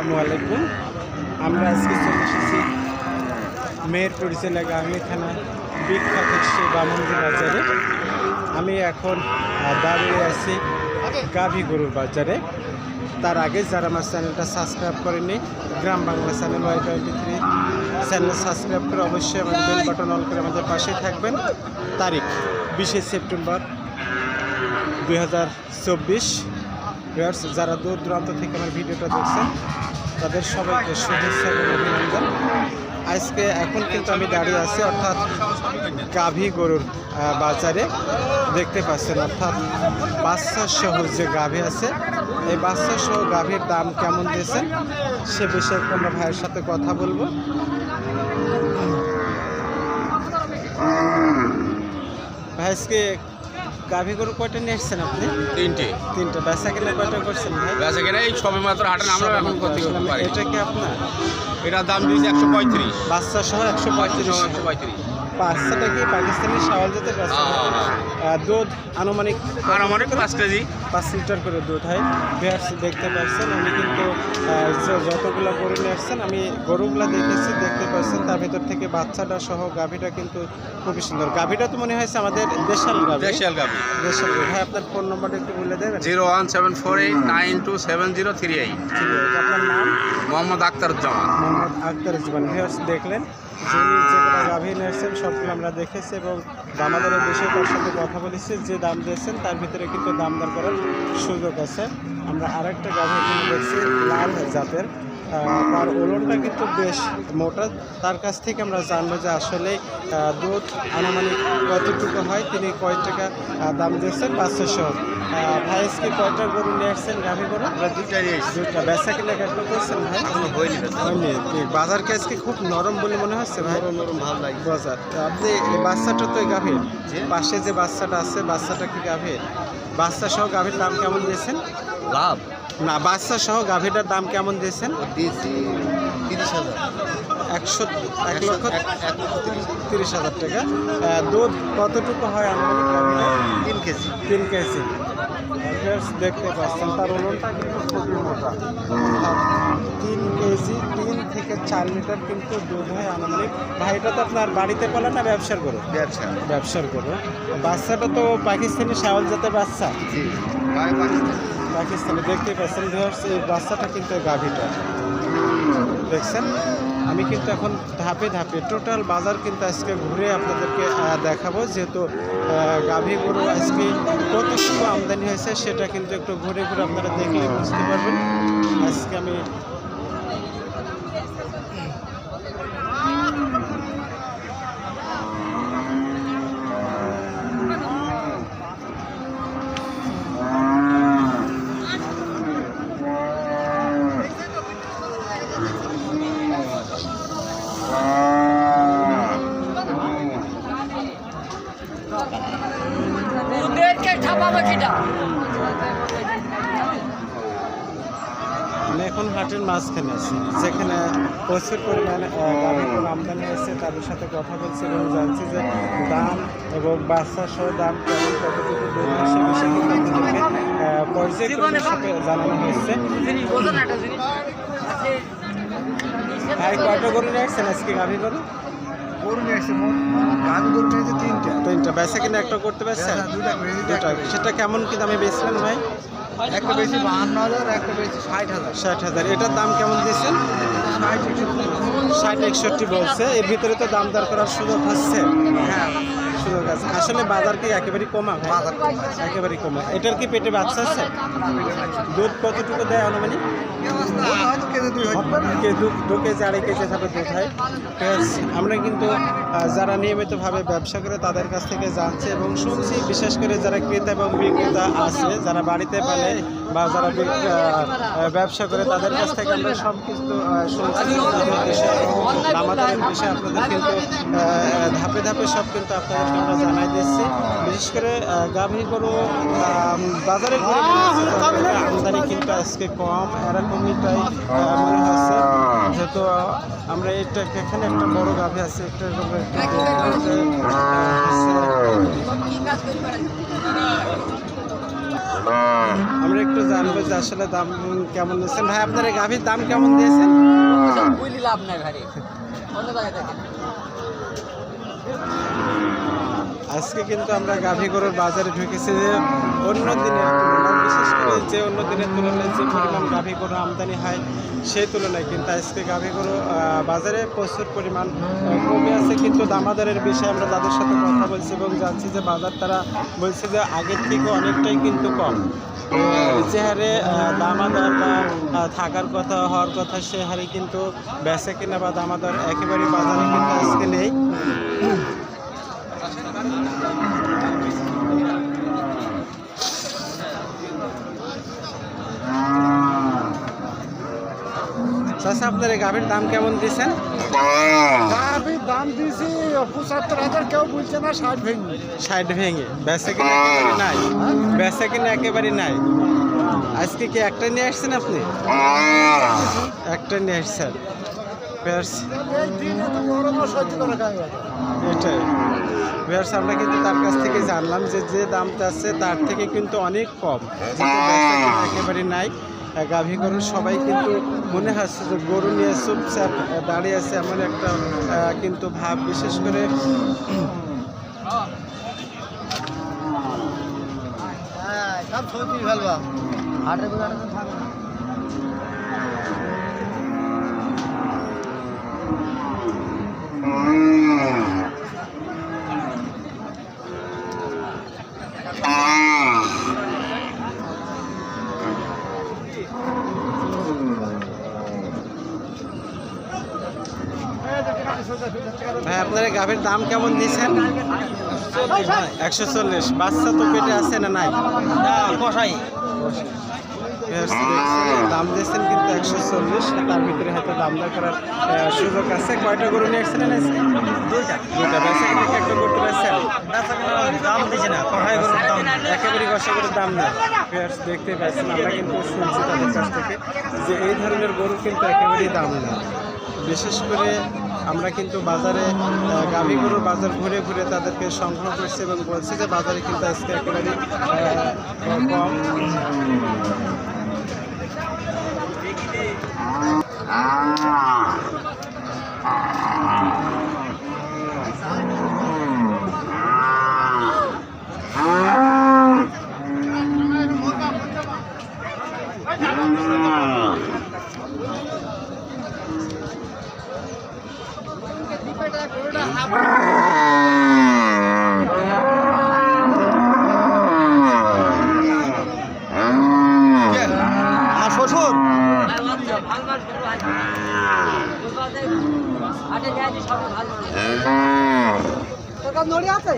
আসসালামু আলাইকুম। আমরা আজকে চলে এসেছি মেহেরপুর জেলা গাঙ্গি থানা বিখ্যাত সেই বামন্দি বাজারে। আমি এখন দাঁড়িয়ে আছি গাভী গরুর বাজারে। তার আগে যারা আমার চ্যানেলটা সাবস্ক্রাইব করেনি Gram Bangla channel Y twenty three channel subscribe করে অবশ্যই আমাদের বেল বাটন অন করে আমাদের পাশে থাকবেন। তারিখ বিশে সেপ্টেম্বর দুই হাজার চব্বিশ। ভিউয়ার্স, যারা দূর দূরান্ত থেকে আমার ভিডিওটা দেখছেন, তাদের সবাইকে শুভেচ্ছা এবং অভিনন্দন। আজকে এখন কিন্তু আমি দাঁড়িয়ে আছি, অর্থাৎ গাভী গরুর বাজারে। দেখতে পাচ্ছেন, অর্থাৎ বাচ্চা সহ যে গাভী আছে, এই বাচ্চা সহ গাভীর দাম কেমন দিয়েছেন, সে বিষয়ে আমরা ভাইয়ের সাথে কথা বলব। ভাই, আজকে গাভী গরু কয়টা নিয়ে এসছেন আপনি? তিনটে। তিনটা। বেচা কেনা কয়টা করছেন ভাই? বেচা কেনা এই সবে মাত্র হাটেন আমরা এখন করতে পারি। এটা কি আপনার? এটার দাম দিয়েছে একশো পঁয়ত্রিশ। বাচ্চা সহ একশো পঁয়ত্রিশ। একশো পঁয়ত্রিশ। বাচ্চাটা কি পাকিস্তানি শাওয়াল যেতে পারছে হ্যাঁ। দুধ আনুমানিক আর আমার একটু পাঁচ কেজি। পাঁচ লিটার করে দুধ হয়। পেঁয়াজ দেখতে পাচ্ছেন আমি কিন্তু যতগুলো গরু নিয়ে আসছেন আমি গরুগুলো দেখেছি দেখতে পাচ্ছেন তার ভিতর থেকে বাচ্চাটা সহ গাভীটা কিন্তু খুবই সুন্দর। গাভীটা তো মনে হয়েছে আমাদের দেশাল গাভী। দেশিয়াল গাবি দেশাল গাভী। ভাই আপনার ফোন নম্বরটা একটু বলে দেবেন? Zero one seven four eight nine two seven zero three eight. আপনার নাম? মোহাম্মদ আখতারুজ্জামান মোহাম্মদ আক্তার জীবন দেখলেন যিনি যেগুলো গাভী নিয়েছেন সবগুলো আমরা দেখেছি এবং দামাদারের বিষয়টার সাথে কথা বলেছি, যে দাম দিয়েছেন তার ভিতরে কিন্তু দাম দর করার সুযোগ আছে। আমরা আরেকটা গাভী দেখছি, লাল জাতের তার ওলনটা কিন্তু বেশ মোটা। তার কাছ থেকে আমরা জানব যে আসলে দুধ আনুমানিক কতটুকু হয়। তিনি কয় টাকা দাম দিয়েছেন? পাঁচশো। ভাই আজকে কয়টা গরু নিয়ে আসছেন? গাভী গরু? দুটা বেচা কিনা একটা করছেন ভাই? হয়নি বাজার কি আজকে খুব নরম বলে মনে হচ্ছে ভাই? নরম ভালো লাগে। বাজার। আপনি এই বাচ্চাটা তো গাভীর পাশে যে বাচ্চাটা আছে বাচ্চাটা কি গাভীর বাচ্চা সহ গাভীর দাম কেমন দিয়েছেন? লাভ। না বাচ্চা সহ গাভীটার দাম কেমন দিয়েছেন? দিয়েছি তিরিশ হাজার। একশো এক লক্ষ তিরিশ হাজার। টাকা। দুধ কতটুকু হয় আনুমানিক? তিন কেজি। তিন কেজি। দেখতে পাচ্ছেন তার ওলনটা কিন্তু খুবই মোটা। তিন কেজি তিন থেকে চার লিটার কিন্তু দুধ হয় আনুমানিক। ভাই এটা তো আপনার বাড়িতে পালা না ব্যবসার করো ব্যবসা। ব্যবসার করো বাচ্চাটা তো পাকিস্তানি শাওয়াল জাতে বাচ্চা জি। পাকিস্তান। পাকিস্তানি দেখতে পাচ্ছেন ভিউয়ার্স, এই বাচ্চাটা কিন্তু গাভীটা দেখছেন? আমি কিন্তু এখন ধাপে ধাপে টোটাল বাজার কিন্তু আজকে ঘুরে আপনাদেরকে দেখাবো। যেহেতু গাভী গরু আজকে কতটুকু আমদানি হয়েছে সেটা কিন্তু একটু ঘুরে ঘুরে আপনারা দেখলে বুঝতে পারবেন। আজকে আমি ওদেরকে ছাপাবো কিনা আমি এখন হাটের মাঝখানে আছি যেখানে প্রচুর পরিমাণে আমদানি হয়েছে তাদের সাথে কথা বলছি এবং জানছি যে দাম এবং বাচ্চা সহ দাম কেমন কতটুকু দুধ বিষয়ে কিন্তু পর্যায়ক্রমের সাথে জানানো হয়েছে। ভাই কয়টা গরু আসছেন আজকে গাভী গরু? গরু নিয়ে এসে গাভি গরু নিয়েছে তিনটা। তিনটা। বেচা কিনা একটা করতে পারছেন দুটা সেটা কেমন কি দামে বেচলেন ভাই? একটা বেশি বাহান্ন হাজার একটা বেশি ষাট হাজার। ষাট হাজার। এটার দাম কেমন দিয়েছেন ষাট ষাট একষট্টি বলছে। এর ভিতরে তো দাম দর করার সুযোগ হচ্ছে হ্যাঁ। সুযোগ আছে। আসলে বাজার কি একেবারেই কমা? বাজার। একেবারেই কমা। এটার কি পেটে বাচ্চা আছে? দুধ কতটুকু দেয় আনুমানিক? দু কেজি আড়াই কেজি হিসাবে দুধ হয়। আমরা কিন্তু যারা নিয়মিতভাবে ব্যবসা করে তাদের কাছ থেকে জানছে এবং শুনছি বিশেষ করে যারা ক্রেতা এবং বিক্রেতা আছে যারা বাড়িতে পালে বা যারা ব্যবসা করে তাদের কাছ থেকে আমরা সব কিছু শুনছি। দুধের বিষয়ে আপনাদের কিন্তু ধাপে ধাপে সব কিন্তু আপনাদেরকে আমরা জানাই দিচ্ছি। বিশেষ করে গাভী গরু বাজারে আমদানি কিন্তু আজকে কম। এরকমইটাই আহ, আহ, আমরা এটা এখানে একটা বড় গাভী আছে একটা এরকম একটা দেখলাম যে, আহ, হচ্ছে- আমরা একটু জানব যে আসলে দাম কেমন দিয়েছেন ভাই আপনার এই গাভীর দাম কেমন দিয়েছেন? বুঝলি লাভ নাই ভাই অন্য জায়গায় থাকে আজকে কিন্তু আমরা গাভী গরুর বাজারে ঢুকেছি যে অন্য দিনের তুলনায়, বিশেষ করে যে অন্য দিনের তুলনায় যে পরিমাণ গাভী গরু আমদানি হয়, সেই তুলনায় কিন্তু আজকে গাভী গরু বাজারে প্রচুর পরিমাণ কমে আছে। কিন্তু দামাদারের বিষয়ে আমরা তাদের সাথে কথা বলছি এবং জানছি যে বাজার তারা বলছে যে আগের থেকে অনেকটাই কিন্তু কম। যে হারে দামাদার বা থাকার কথা, হওয়ার কথা, সে হারে কিন্তু বেচা কিনা বা দামাদার একেবারেই বাজারে কিন্তু আজকে নেই। চাষা আপনার এই গাভীর দাম কেমন দিয়েছেন? আমি দাম দিয়েছি পঁচাত্তর হাজার কেউ বলছে না ষাট ভেঙে। ষাট ভেঙে। বেচা কিনা একেবারে নাই? বেচা কিনা একেবারে নাই? আজকে কি একটা নিয়ে আসছেন আপনি? একটা নিয়ে আসছেন। না। এটাই। বেশ আমরা কিন্তু তার কাছ থেকে জানলাম যে যে দামটা আছে তার থেকে কিন্তু অনেক কম। একেবারে নাই। গাভী গরুর সবাই কিন্তু মনে হচ্ছে যে গরু নিয়ে চুপচাপ দাঁড়িয়ে আছে এমন একটা কিন্তু ভাব। বিশেষ করে হ্যাঁ সব ছবি ফেলবা হাটের বাজারে তো থাকবে না। ভাই আপনার এই গাভীর দাম কেমন দিয়েছেন একশো চল্লিশ। বাচ্চা তো পেটে আছে না নাই? কষাই দাম দিয়েছেন কিন্তু একশো চল্লিশ। তার ভিতরে হয়তো দাম দর করার সুযোগ আছে। কয়টা গরু নিয়ে এসেছিলেন দুইটা। দুইটা। একটা করতে পারছেন দাম দিছে না কষাই গরুর দাম। একেবারে কষ্ট করে দাম না। পেয়ার্স দেখতে পাচ্ছেন আমরা কিন্তু শুনছি তাদের কাছ থেকে যে এই ধরনের গরু কিন্তু একেবারেই দাম না। বিশেষ করে আমরা কিন্তু বাজারে গাভী বাজার ঘুরে ঘুরে তাদেরকে সংগ্রহ করছি এবং বলছি যে বাজারে কিন্তু আজকে একেবারে কম। আর দড়ি আছে